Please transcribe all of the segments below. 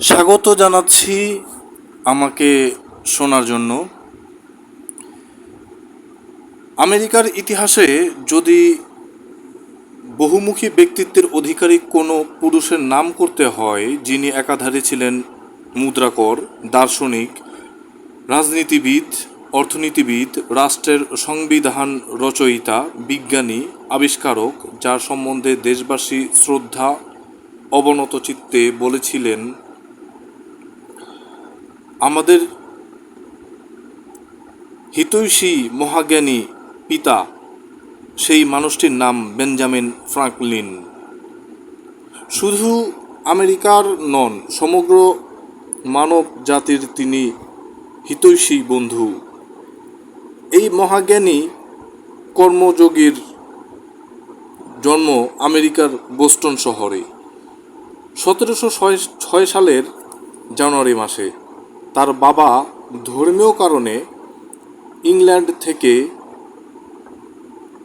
স্বাগত জানাচ্ছি আমাকে শোনার জন্য। আমেরিকার ইতিহাসে যদি বহুমুখী ব্যক্তিত্বের অধিকারী কোনো পুরুষের নাম করতে হয়, যিনি একাধারে ছিলেন মুদ্রাকর, দার্শনিক, রাজনীতিবিদ, অর্থনীতিবিদ, রাষ্ট্রের সংবিধান রচয়িতা, বিজ্ঞানী, আবিষ্কারক, যার সম্বন্ধে দেশবাসী শ্রদ্ধা, অবনত চিত্তে বলেছিলেন আমাদের হিতৈষী মহাজ্ঞানী পিতা, সেই মানুষটির নাম বেঞ্জামিন ফ্রাঙ্কলিন। শুধু আমেরিকার নন, সমগ্র মানব জাতির তিনি হিতৈষী বন্ধু। এই মহাজ্ঞানী কর্মযোগীর জন্ম আমেরিকার বোস্টন শহরে, সতেরোশো ছয় সালের জানুয়ারি মাসে। তার বাবা ধর্মীয় কারণে ইংল্যান্ড থেকে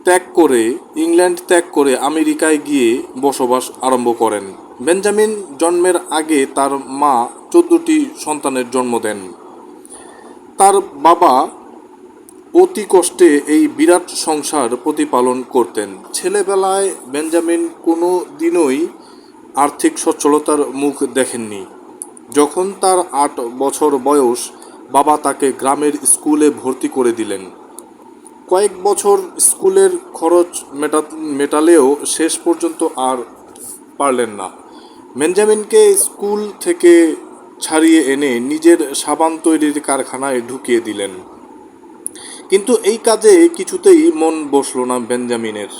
ত্যাগ করে, ইংল্যান্ড ত্যাগ করে আমেরিকায় গিয়ে বসবাস আরম্ভ করেন। বেঞ্জামিন জন্মের আগে তার মা চোদ্দটি সন্তানের জন্ম দেন। তার বাবা অতি কষ্টে এই বিরাট সংসার প্রতিপালন করতেন। ছেলেবেলায় বেঞ্জামিন কোনো দিনই আর্থিক সচ্ছলতার মুখ দেখেননি। যখন তার আট বছর বয়স, বাবা তাকে গ্রামের স্কুলে ভর্তি করে দিলেন। কয়েক বছর স্কুলের খরচ মেটা, মেটালেও শেষ পর্যন্ত আর পারলেন না। বেঞ্জামিনকে স্কুল থেকে ছাড়িয়ে এনে নিজের সাবান তৈরির কারখানায় ঢুকিয়ে দিলেন। কিন্তু এই কাজে কিছুতেই মন বসল না বেঞ্জামিনের।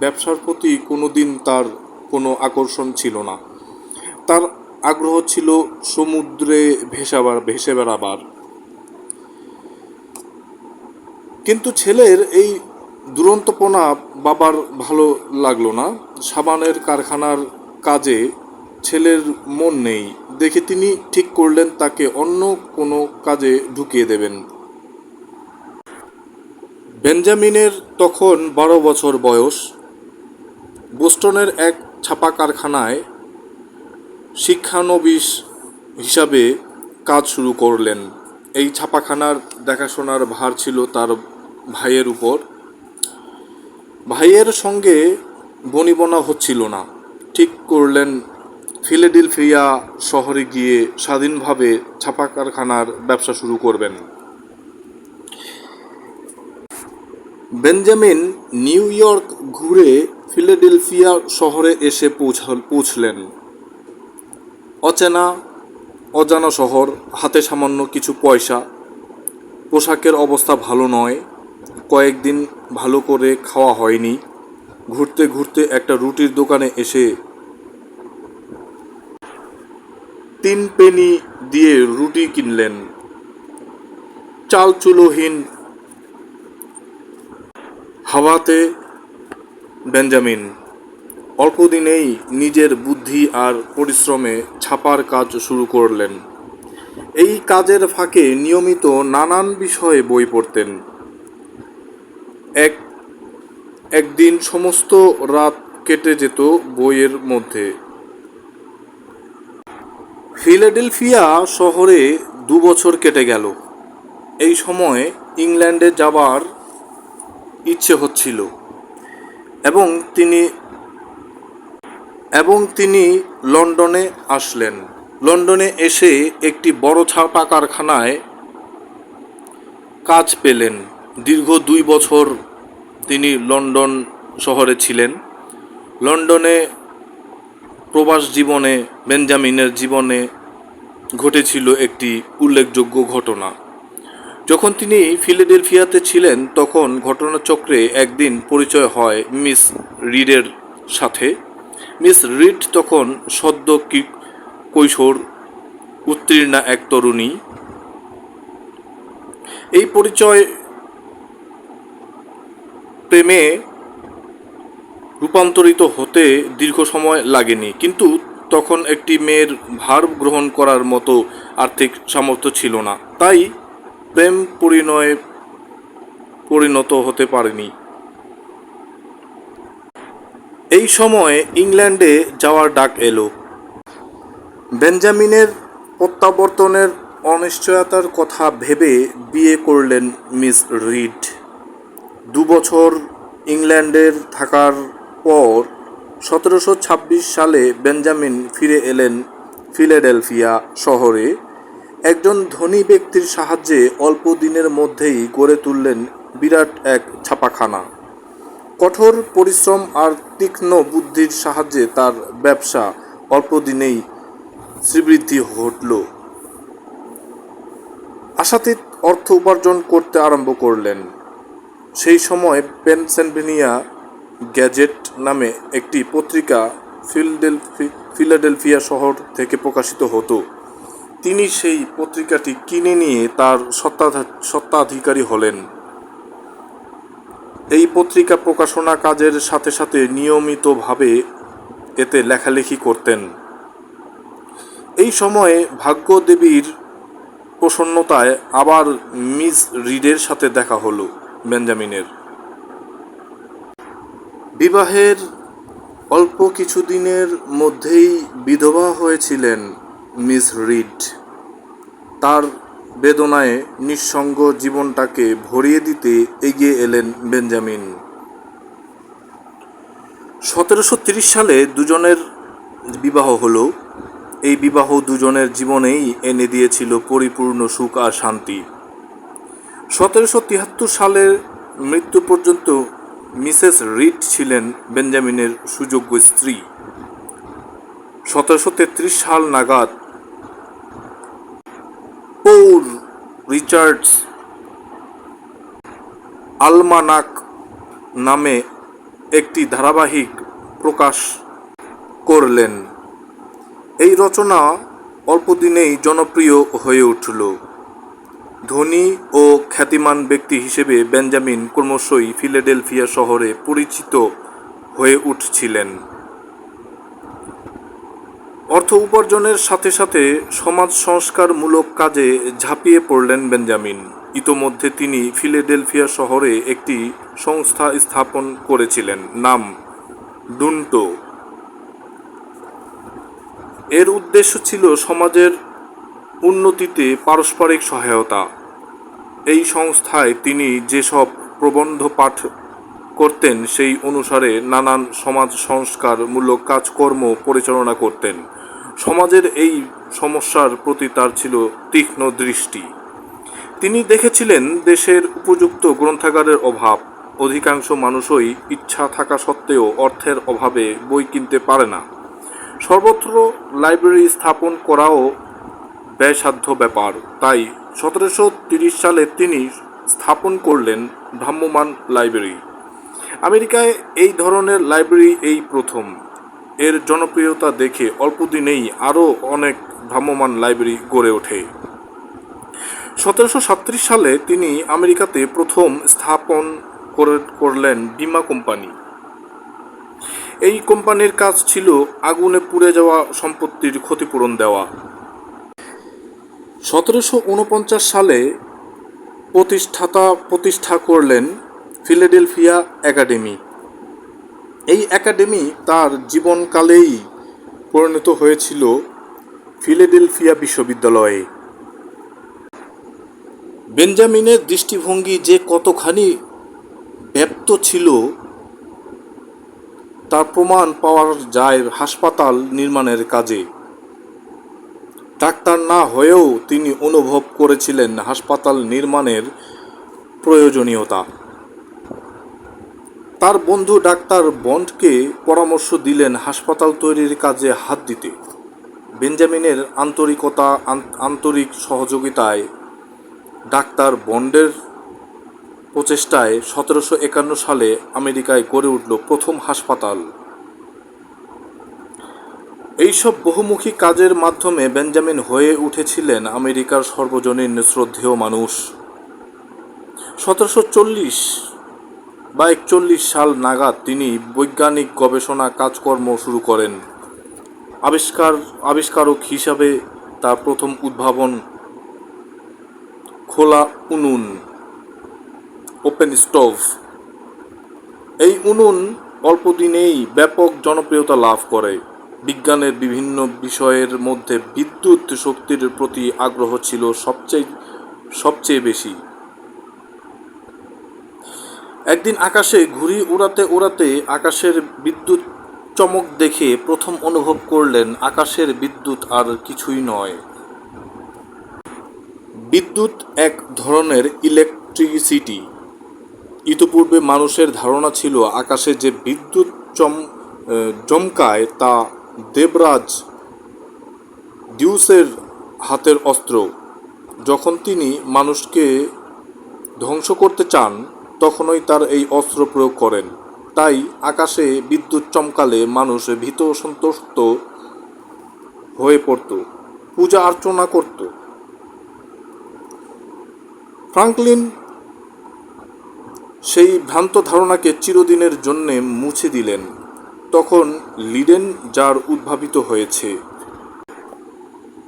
ব্যবসার প্রতি কোনো দিন তার কোনো আকর্ষণ ছিল না। তার আগ্রহ ছিল সমুদ্রে ভেসাবার, ভেসে বেড়াবার। কিন্তু ছেলের এই দুরন্তপনা বাবার ভালো লাগল না। সাবানের কারখানার কাজে ছেলের মন নেই। দেখে তিনি ঠিক করলেন তাকে অন্য কোনো কাজে ঢুকিয়ে দেবেন। বেঞ্জামিনের তখন বারো বছর বয়স। বোস্টনের এক ছাপা কারখানায় শিক্ষানবিশ হিসাবে কাজ শুরু করলেন। এই ছাপাখানার দেখাশোনার ভার ছিল তার ভাইয়ের উপর। ভাইয়ের সঙ্গে বনিবনা হচ্ছিল না। ঠিক করলেন ফিলাডেলফিয়া শহরে গিয়ে স্বাধীনভাবে ছাপা কারখানার ব্যবসা শুরু করবেন। বেঞ্জামিন নিউ ইয়র্ক ঘুরে ফিলাডেলফিয়া শহরে এসে পৌঁছাল, পৌঁছলেন। অচেনা, অজানা শহর, হাতে সামান্য কিছু পয়সা। পোশাকের অবস্থা ভালো নয়। কয়েকদিন ভালো করে খাওয়া হয়নি। ঘুরতে ঘুরতে একটা রুটির দোকানে এসে তিন পেনি দিয়ে রুটি কিনলেন। চাল চুলোহীন হাওয়াতে বেঞ্জামিন। অল্প দিনেই নিজের বুদ্ধি আর পরিশ্রমে ছাপার কাজ শুরু করলেন। এই কাজের ফাঁকে নিয়মিত নানান বিষয়ে বই পড়তেন। এক, একদিন সমস্ত রাত কেটে যেত বইয়ের মধ্যে। ফিলাডেলফিয়া শহরে দু বছর কেটে গেল। এই সময় ইংল্যান্ডে যাবার ইচ্ছে হচ্ছিল এবং তিনি এবং তিনি লন্ডনে আসলেন। লন্ডনে এসে একটি বড় ছাপা কারখানায় কাজ পেলেন। দীর্ঘ দুই বছর তিনি লন্ডন শহরে ছিলেন। লন্ডনে প্রবাস জীবনে, বেঞ্জামিনের জীবনে ঘটেছিল একটি উল্লেখযোগ্য ঘটনা। যখন তিনি ফিলাডেলফিয়াতে ছিলেন, তখন ঘটনাচক্রে একদিন পরিচয় হয় মিস রিডের সাথে। মিস রিড তখন সদ্য কি কৈশোর উত্তীর্ণা এক তরুণী। এই পরিচয় প্রেমে রূপান্তরিত হতে দীর্ঘ সময় লাগেনি, কিন্তু তখন একটি মেয়ের ভার গ্রহণ করার মতো আর্থিক সামর্থ্য ছিল না। তাই প্রেম পরিণয়ে পরিণত হতে পারেনি। এই সময়ে ইংল্যান্ডে যাওয়ার ডাক এলো। বেঞ্জামিনের প্রত্যাবর্তনের অনিশ্চয়তার কথা ভেবে বিয়ে করলেন মিস রিড। দু বছর ইংল্যান্ডের থাকার পর সতেরোশো ছাব্বিশ সালে বেঞ্জামিন ফিরে এলেন ফিলাডেলফিয়া শহরে। একজন ধনী ব্যক্তির সাহায্যে অল্প দিনের মধ্যেই গড়ে তুললেন বিরাট এক ছাপাখানা। কঠোর পরিশ্রম আর তীক্ষ্ণ বুদ্ধির সাহায্যে তার ব্যবসা অল্প দিনেই শ্রীবৃদ্ধি ঘটল। আশাতীত অর্থ উপার্জন করতে আরম্ভ করলেন। সেই সময় পেনসেনভেনিয়া গ্যাজেট নামে একটি পত্রিকা ফিলডেলফি, ফিলাডেলফিয়া শহর থেকে প্রকাশিত হতো। তিনি সেই পত্রিকাটি কিনে নিয়ে তার সত্তাধা- সত্ত্বাধিকারী হলেন। এই পত্রিকা প্রকাশনা কাজের সাথে সাথে নিয়মিতভাবে এতে লেখালেখি করতেন। এই সময়ে ভাগ্যদেবীর প্রসন্নতায় আবার মিস রিডের সাথে দেখা হলো বেঞ্জামিনের। বিবাহের অল্প কিছুদিনের মধ্যেই বিধবা হয়েছিলেন মিস রিড। তার বেদনায় নিঃসঙ্গ জীবনটাকে ভরিয়ে দিতে এগিয়ে এলেন বেঞ্জামিন। সতেরোশো তিরিশ সালে দুজনের বিবাহ হলো। এই বিবাহ দুজনের জীবনেই এনে দিয়েছিল পরিপূর্ণ সুখ আর শান্তি। সতেরোশো তিয়াত্তর সালের মৃত্যু পর্যন্ত মিসেস রিড ছিলেন বেঞ্জামিনের সুযোগ্য স্ত্রী। সতেরোশো তেত্রিশ সাল নাগাদ পৌর রিচার্ডস আলমানাক নামে একটি ধারাবাহিক প্রকাশ করলেন। এই রচনা অল্পদিনেই জনপ্রিয় হয়ে উঠল। ধনী ও খ্যাতিমান ব্যক্তি হিসেবে বেঞ্জামিন ক্রমশই ফিলাডেলফিয়া শহরে পরিচিত হয়ে উঠছিলেন। অর্থ উপার্জনের সাথে সাথে সমাজ সংস্কারমূলক কাজে ঝাঁপিয়ে পড়লেন বেঞ্জামিন। ইতোমধ্যে তিনি ফিলাডেলফিয়া শহরে একটি সংস্থা স্থাপন করেছিলেন, নাম ডুন্টো। এর উদ্দেশ্য ছিল সমাজের উন্নতিতে পারস্পরিক সহায়তা। এই সংস্থায় তিনি যেসব প্রবন্ধ পাঠ করতেন, সেই অনুসারে নানান সমাজ সংস্কারমূলক কাজকর্ম পরিচালনা করতেন। সমাজের এই সমস্যার প্রতি তার ছিল তীক্ষ্ণ দৃষ্টি। তিনি দেখেছিলেন দেশের উপযুক্ত গ্রন্থাগারের অভাব। অধিকাংশ মানুষই ইচ্ছা থাকা সত্ত্বেও অর্থের অভাবে বই কিনতে পারে না। সর্বত্র লাইব্রেরি স্থাপন করাও ব্যয়সাধ্য ব্যাপার। তাই সতেরোশো তিরিশ সালে তিনি স্থাপন করলেন ভ্রাম্যমাণ লাইব্রেরি। আমেরিকায় এই ধরনের লাইব্রেরি এই প্রথম। এর জনপ্রিয়তা দেখে অল্প দিনেই আরও অনেক ভ্রাম্যমান লাইব্রেরি গড়ে ওঠে। সতেরোশো সালে তিনি আমেরিকাতে প্রথম স্থাপন করে- করলেন বীমা কোম্পানি। এই কোম্পানির কাজ ছিল আগুনে পুড়ে যাওয়া সম্পত্তির ক্ষতিপূরণ দেওয়া। সতেরোশো উনপঞ্চাশ সালে প্রতিষ্ঠাতা প্রতিষ্ঠা করলেন ফিলাডেলফিয়া একাডেমি। এই একাডেমি তার জীবনকালেই পরিণত হয়েছিল ফিলাডেলফিয়া বিশ্ববিদ্যালয়ে। বেঞ্জামিনের দৃষ্টিভঙ্গি যে কতখানি ব্যপ্ত ছিল, তার প্রমাণ পাওয়া যায় হাসপাতাল নির্মাণের কাজে। ডাক্তার না হয়েও তিনি অনুভব করেছিলেন হাসপাতাল নির্মাণের প্রয়োজনীয়তা। তার বন্ধু ডাক্তার বন্ডকে পরামর্শ দিলেন হাসপাতাল তৈরির কাজে হাত দিতে। বেঞ্জামিনের আন্তরিকতা আন্তরিক সহযোগিতায় ডাক্তার বন্ডের প্রচেষ্টায় সতেরোশো একান্ন সালে আমেরিকায় গড়ে উঠল প্রথম হাসপাতাল। এইসব বহুমুখী কাজের মাধ্যমে বেঞ্জামিন হয়ে উঠেছিলেন আমেরিকার সর্বজনীন শ্রদ্ধেয় মানুষ। সতেরোশো চল্লিশ বা একচল্লিশ সাল নাগাদ তিনি বৈজ্ঞানিক গবেষণা কাজকর্ম শুরু করেন। আবিষ্কার, আবিষ্কারক হিসাবে তার প্রথম উদ্ভাবন খোলা উনুন, ওপেন স্টোভ। এই উনুন অল্প দিনেই ব্যাপক জনপ্রিয়তা লাভ করে। বিজ্ঞানের বিভিন্ন বিষয়ের মধ্যে বিদ্যুৎ শক্তির প্রতি আগ্রহ ছিল সবচেয়ে সবচেয়ে বেশি। একদিন আকাশে ঘুড়ি উড়াতে উড়াতে আকাশের বিদ্যুৎ চমক দেখে প্রথম অনুভব করলেন, আকাশের বিদ্যুৎ আর কিছুই নয়। বিদ্যুৎ এক ধরনের ইলেকট্রিসিটি। ইতোপূর্বে মানুষের ধারণা ছিল, আকাশে যে বিদ্যুৎ চম চমকায় তা দেবরাজ ডিউসের হাতের অস্ত্র। যখন তিনি মানুষকে ধ্বংস করতে চান তখনই তার এই অস্ত্র প্রয়োগ করেন। তাই আকাশে বিদ্যুৎ চমকালে মানুষ ভীত সন্তুষ্ট হয়ে পড়ত, পূজা অর্চনা করত। ফ্রাঙ্কলিন সেই ভ্রান্ত ধারণাকে চিরদিনের জন্যে মুছে দিলেন। তখন লিডেন যার উদ্ভাবিত হয়েছে।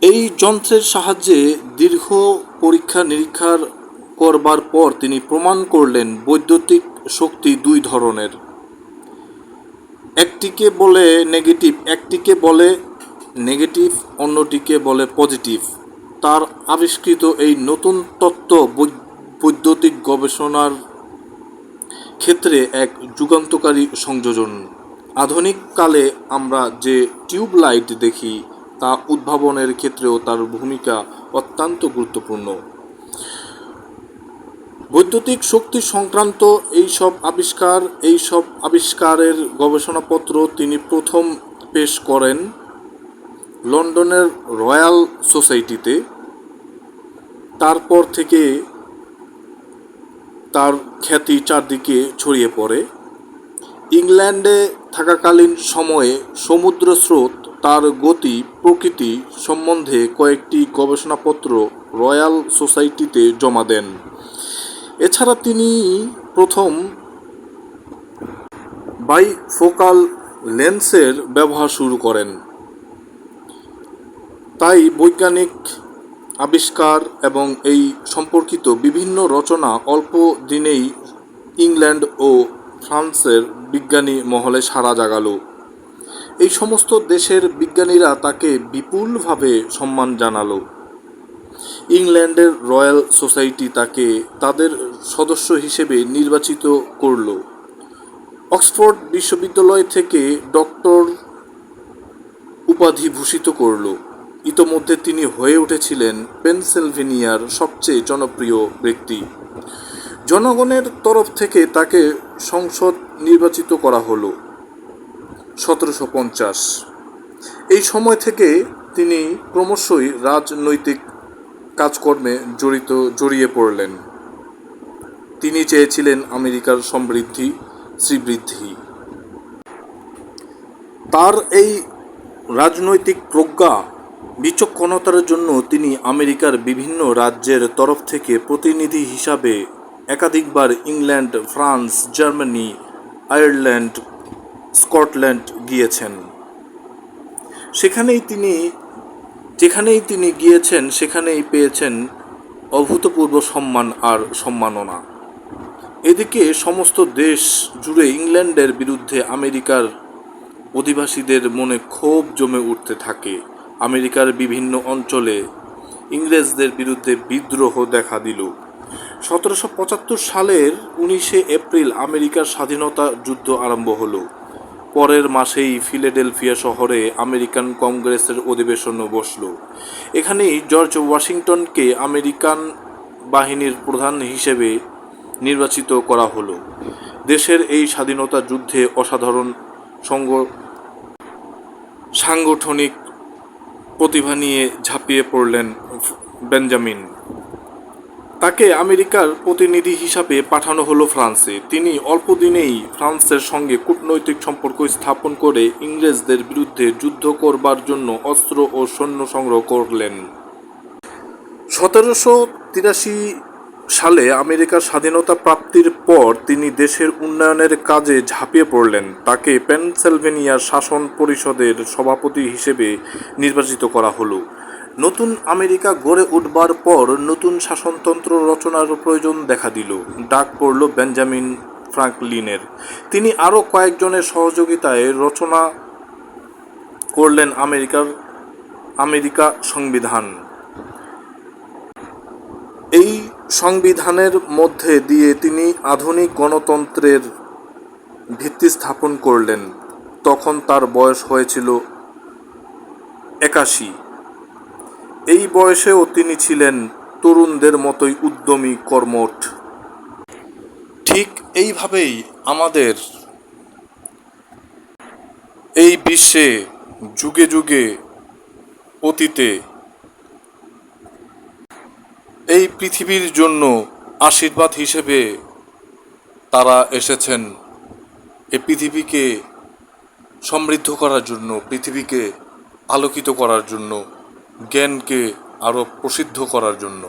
এই যন্ত্রের সাহায্যে দীর্ঘ পরীক্ষা নিরীক্ষার করবার পর তিনি প্রমাণ করলেন বৈদ্যুতিক শক্তি দুই ধরনের। একটিকে বলে নেগেটিভ, একটিকে বলে নেগেটিভ, অন্যটিকে বলে পজিটিভ। তার আবিষ্কৃত এই নতুন তত্ত্ব বৈদ্যুতিক গবেষণার ক্ষেত্রে এক যুগান্তকারী সংযোজন। আধুনিক কালে আমরা যে টিউব লাইট দেখি, তা উদ্ভাবনের ক্ষেত্রেও তার ভূমিকা অত্যন্ত গুরুত্বপূর্ণ। বৈদ্যুতিক শক্তি সংক্রান্ত এই সব আবিষ্কার এই সব আবিষ্কারের গবেষণাপত্র তিনি প্রথম পেশ করেন লন্ডনের রয়্যাল সোসাইটিতে। তারপর থেকে তার খ্যাতি চারদিকে ছড়িয়ে পড়ে। ইংল্যান্ডে থাকাকালীন সময়ে সমুদ্র স্রোত, তার গতি, প্রকৃতি সম্বন্ধে কয়েকটি গবেষণাপত্র রয়্যাল সোসাইটিতে জমা দেন। এছাড়া তিনি প্রথম বাইফোকাল লেন্সের ব্যবহার শুরু করেন। তাই বৈজ্ঞানিক আবিষ্কার এবং এই সম্পর্কিত বিভিন্ন রচনা অল্প দিনেই ইংল্যান্ড ও ফ্রান্সের বিজ্ঞানী মহলে সাড়া জাগালো। এই সমস্ত দেশের বিজ্ঞানীরা তাকে বিপুলভাবে সম্মান জানালো। ইংল্যান্ডের রয়্যাল সোসাইটি তাকে তাদের সদস্য হিসেবে নির্বাচিত করল। অক্সফোর্ড বিশ্ববিদ্যালয় থেকে ডক্টর উপাধি ভূষিত করল। ইতোমধ্যে তিনি হয়ে উঠেছিলেন পেনসিলভেনিয়ার সবচেয়ে জনপ্রিয় ব্যক্তি। জনগণের তরফ থেকে তাকে সংসদ নির্বাচিত করা হলো। সতেরোশো পঞ্চাশ। এই সময় থেকে তিনি ক্রমশই রাজনৈতিক কাজকর্মে জড়িত, জড়িয়ে পড়লেন। তিনি চেয়েছিলেন আমেরিকার সমৃদ্ধি, শ্রীবৃদ্ধি। তার এই রাজনৈতিক প্রজ্ঞা, বিচক্ষণতার জন্য তিনি আমেরিকার বিভিন্ন রাজ্যের তরফ থেকে প্রতিনিধি হিসাবে একাধিকবার England, France, Germany, Ireland, Scotland গিয়েছেন। সেখানেই তিনি যেখানেই তিনি গিয়েছেন, সেখানেই পেয়েছেন অভূতপূর্ব সম্মান আর সম্মাননা। এদিকে সমস্ত দেশ জুড়ে ইংল্যান্ডের বিরুদ্ধে আমেরিকার অধিবাসীদের মনে ক্ষোভ জমে উঠতে থাকে। আমেরিকার বিভিন্ন অঞ্চলে ইংরেজদের বিরুদ্ধে বিদ্রোহ দেখা দিল। সতেরোশো পঁচাত্তর সালের উনিশে এপ্রিল আমেরিকার স্বাধীনতা যুদ্ধ আরম্ভ হলো। পরের মাসেই ফিলাডেলফিয়া শহরে আমেরিকান কংগ্রেসের অধিবেশন বসল। এখানেই জর্জ ওয়াশিংটনকে আমেরিকান বাহিনীর প্রধান হিসেবে নির্বাচিত করা হলো। দেশের এই স্বাধীনতা যুদ্ধে অসাধারণ সঙ্গ সাংগঠনিক প্রতিভা নিয়ে ঝাঁপিয়ে পড়লেন বেঞ্জামিন। তাকে আমেরিকার প্রতিনিধি হিসাবে পাঠানো হলো ফ্রান্সে। তিনি অল্প দিনেই ফ্রান্সের সঙ্গে কূটনৈতিক সম্পর্ক স্থাপন করে ইংরেজদের বিরুদ্ধে যুদ্ধ করবার জন্য অস্ত্র ও সৈন্য সংগ্রহ করলেন। সতেরোশো তিরাশি সালে আমেরিকার স্বাধীনতা প্রাপ্তির পর তিনি দেশের উন্নয়নের কাজে ঝাঁপিয়ে পড়লেন। তাকে পেনসিলভেনিয়ার শাসন পরিষদের সভাপতি হিসেবে নির্বাচিত করা হলো। নতুন আমেরিকা গড়ে উঠবার পর নতুন শাসনতন্ত্র রচনার প্রয়োজন দেখা দিল। ডাক পড়ল বেঞ্জামিন ফ্রাঙ্কলিনের। তিনি আরও কয়েকজনের সহযোগিতায় রচনা করলেন আমেরিকার আমেরিকা সংবিধান। এই সংবিধানের মধ্যে দিয়ে তিনি আধুনিক গণতন্ত্রের ভিত্তি স্থাপন করলেন। তখন তার বয়স হয়েছিল একাশি। এই বয়সেও তিনি ছিলেন তরুণদের মতোই উদ্যমী কর্মঠ। ঠিক এইভাবেই আমাদের এই বিশ্বে যুগে যুগে অতীতে এই পৃথিবীর জন্য আশীর্বাদ হিসেবে তারা এসেছেন। এই পৃথিবীকে সমৃদ্ধ করার জন্য, পৃথিবীকে আলোকিত করার জন্য। জ্ঞানকে আরও প্রসিদ্ধ করার জন্য।